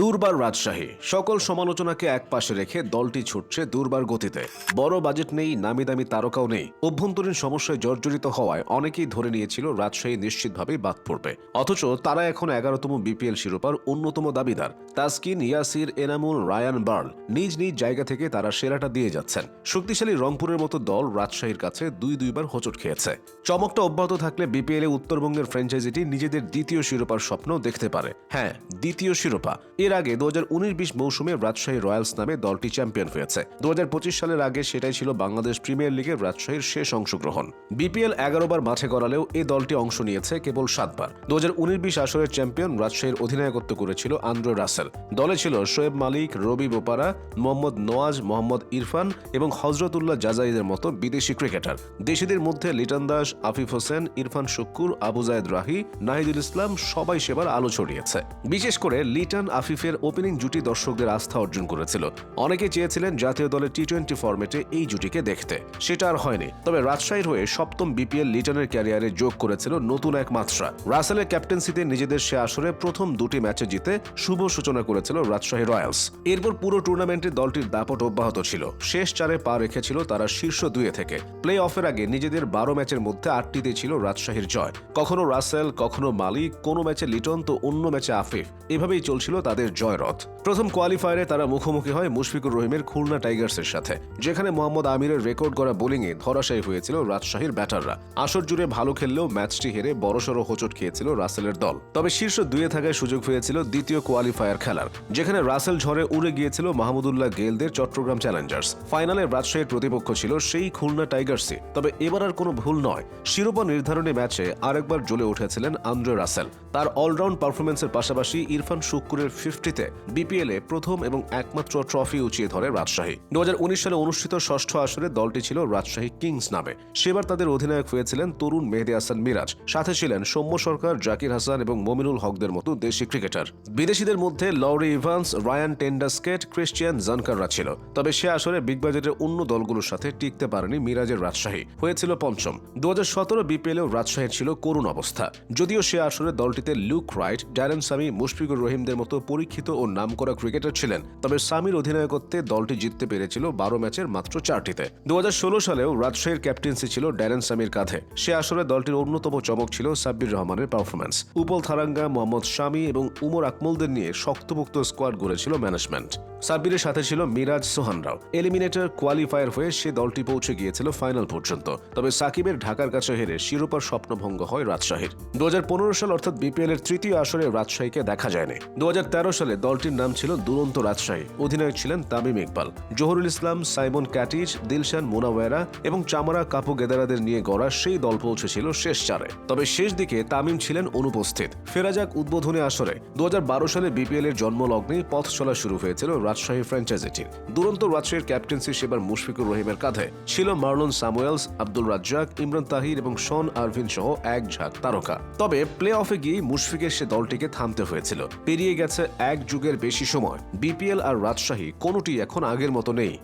দুর্বার রাজশাহী। সকল সমালোচনাকে একপাশে রেখে দলটি ছুটছে দুর্বার গতিতে। বড় বাজেট নেই নামি দামি তারকাও নেই। অভ্যন্তরীণ সমস্যায় জর্জরিত হওয়ায় অনেকেই ধরে নিয়েছিল রাজশাহী নিশ্চিতভাবেই বাদ পড়বে। অথচ তারা এখন এগারোতম বিপিএল শিরোপার অন্যতম দাবিদার। তাসকিন, ইয়াসির, এনামুল, রায়ান বার্ল নিজ নিজ জায়গা থেকে তারা সেরাটা দিয়ে যাচ্ছেন। শক্তিশালী রংপুরের মতো দল রাজশাহীর কাছে দুই দুইবার হোঁচট খেয়েছে। চমকটা অব্যাহত থাকলে বিপিএল উত্তরবঙ্গের ফ্র্যাঞ্চাইজিটি নিজেদের দ্বিতীয় শিরোপার স্বপ্ন দেখতে পারে। হ্যাঁ দ্বিতীয় শিরোপা। এর আগে দু হাজার উনিশ বিশ মৌসুমে রাজশাহী রয়্যালস নামে দলটি চ্যাম্পিয়ন হয়েছে। দু সালের আগে সেটাই ছিল বাংলাদেশ প্রিমিয়ার লিগের রাজশাহীর শেষ অংশগ্রহণ। বিপিএল এগারো বার মাঠে গড়ালেও এই দলটি অংশ নিয়েছে কেবল সাতবার। দু হাজার উনিশ বিশ আসরের চ্যাম্পিয়ন রাজশাহীর অধিনায়কত্ব করেছিল আন্দ্রে রাসেল। দলে ছিল শোয়েব মালিক, রবি বোপারা, মোহাম্মদ নওয়াজ, মোহাম্মদ ইরফান এবং হজরতুল্লাহ জাজাইদের মতো বিদেশি ক্রিকেটার। দেশিদের মধ্যে লিটন দাস, আফিফ হোসেন, ইরফান শুক্কুর, আবু জায়দ রাহি, নাহিদুল ইসলাম সবাই সেবার আলো ছড়িয়েছে। বিশেষ করে লিটন আফিফের ওপেনিং জুটি দর্শকদের আস্থা অর্জন করেছিল। অনেকে চেয়েছিলেন জাতীয় দলের টি টোয়েন্টি ফরম্যাটে এই জুটিকে দেখতে। সেটা আর হয়নি। তবে রাজশাহীর হয়ে সপ্তম বিপিএল লিটনের ক্যারিয়ারে যোগ করেছিল নতুন এক মাত্রা। রাসেলের ক্যাপ্টেন্সিতে নিজেদের সে আসরে প্রথম দুটি ম্যাচে জিতে শুভ সূচনা করেছিল রাজশাহী রয়্যালস। এরপর পুরো টুর্নামেন্টে দলটির দাপট অব্যাহত ছিল। শেষ চারে পা রেখেছিল তারা শীর্ষ দুয়ে থেকে। প্লে অফের আগে নিজেদের বারো ম্যাচের মধ্যে আটটিতে ছিল রাজশাহীর জয়। কখনো রাসেল, কখনো মালিক, কোনো ম্যাচে লিটন, তো অন্য ম্যাচে আফিফ। এভাবেই চলছিল তাদের জয়রথ। প্রথম কোয়ালিফায়ারে তারা মুখোমুখি হয় মুশফিকুর রহিমের খুলনা টাইগার্সের সাথে, যেখানে মোহাম্মদ আমিরের রেকর্ড করা বোলিংয়ে ধরাশায়ী হয়েছিল রাজশাহীর ব্যাটাররা। আসর জুড়ে ভালো খেললেও ম্যাচটি হেরে বড়সড় হোঁচট খেয়েছিল রাসেলের দল। তবে শীর্ষ দুয়ে থাকায় সুযোগ হয়েছিল দ্বিতীয় কোয়ালিফায়ার খেলার, যেখানে রাসেল ঝড়ে উড়ে গিয়েছিল মাহমুদুল্লাহ গেলদের চট্টগ্রাম চ্যালেঞ্জার্স। ফাইনালে রাজশাহীর প্রতিপক্ষ ছিল সেই খুলনা টাইগার্সই। তবে এবার আর কোনো ভুল নয়, শিরোপা নির্ধারণী ম্যাচে আরেকবার জ্বলে উঠেছিলেন আন্দ্রে রাসেল। তার অলরাউন্ড পারফরমেন্সের পাশাপাশি ইরফান শুক্কুরের ফিফটিতে বিপিএল প্রথম এবং একমাত্র ট্রফি উঁচিয়ে ধরে রাজশাহী। দু সালে অনুষ্ঠিত ষষ্ঠ আসরে দলটি ছিল রাজশাহী কিংস নামে। সেবার তাদের অধিনায়ক হয়েছিলেন তরুণ মেহেদি হাসান মিরাজ। সাথে ছিলেন সৌম্য সরকার, জাকির হাসান এবং মমিনুল হকদের মতো দেশি ক্রিকেটার। বিদেশিদের মধ্যে Laurie Evans, Ryan ten Doeschate Christian জানকাররা ছিল। তবে সে আসরে বিগ বাজেটের অন্য দলগুলোর সাথে টিকতে পারেনি মিরাজের রাজশাহী। হয়েছিল পঞ্চম। দু হাজার সতেরো বিপিএলেও রাজশাহীর ছিল করুণ অবস্থা। যদিও সে আসরে দলটিতে Luke Wright, Darren Sammy, Mushfiqur রহিমদের মতো পরীক্ষিত ও নামকরা ক্রিকেটার ছিলেন, তবে সামির অধিনায়কত্বে দলটি জিততে পেরেছিল বারো ম্যাচের মাত্র চারটিতে। দু সালেও রাজশাহীর ক্যাপ্টেন্সি ছিল ড্যারেন সামির কাঁধে। সে আসলে দলটির অন্যতম চমক ছিল সাব্বির রহমানের পারফরমেন্স উপল থারাঙ্গা মোহাম্মদ শামি এবং উমর আকমলদের নিয়ে শক্তপোক্ত স্কোয়াড গড়েছিল ম্যানেজমেন্ট। সাব্বিরের সাথে ছিল মিরাজ সোহানরাও এলিমিনেটর কোয়ালিফায়ার হয়ে সে দলটি পৌঁছে গিয়েছিল ফাইনাল পর্যন্ত। তবে সাকিবের ঢাকার কাছে হেরে শিরোপার স্বপ্নভঙ্গ হয় রাজশাহীর। দু সাল অর্থাৎ বিপিএল এর তৃতীয় আসরে রাজশাহীকে দেখা যায়নি। দু সালে দলটির নাম ছিল দুরন্ত রাজশাহী। অধিনায়ক ছিলেন তামিম ইকবাল। জহরুল ইসলাম, সাইমন ক্যাটিজ, দিলশান মোনাওয়েরা এবং চামারা কাপু গেদারাদের নিয়ে গড়া সেই দল পৌঁছেছিল শেষ চারে। তবে শেষ দিকে তামিম ছিলেন অনুপস্থিত। ফেরা যাক উদ্বোধনী আসরে। দু হাজার বারো সালে বিপিএল এর জন্মলগ্নেই পথ চলা শুরু হয়েছিল রাজশাহী ফ্র্যাঞ্চাইজিটির দুরন্ত রাজশাহীর ক্যাপ্টেন্সি সেবার মুশফিকুর রহিমের কাঁধে ছিল মার্লন সামুয়েলস আব্দুল রাজ্জাক, ইমরান তাহির এবং শন আরভিন সহ এক ঝাঁক তারকা। তবে প্লে অফে গিয়ে মুশফিকের সে দলটিকে থামতে হয়েছিল। পেরিয়ে গেছে এক যুগের বেশি সময়। বিপিএল আর রাজশাহী কোনোটি এখন আগের মতো নেই।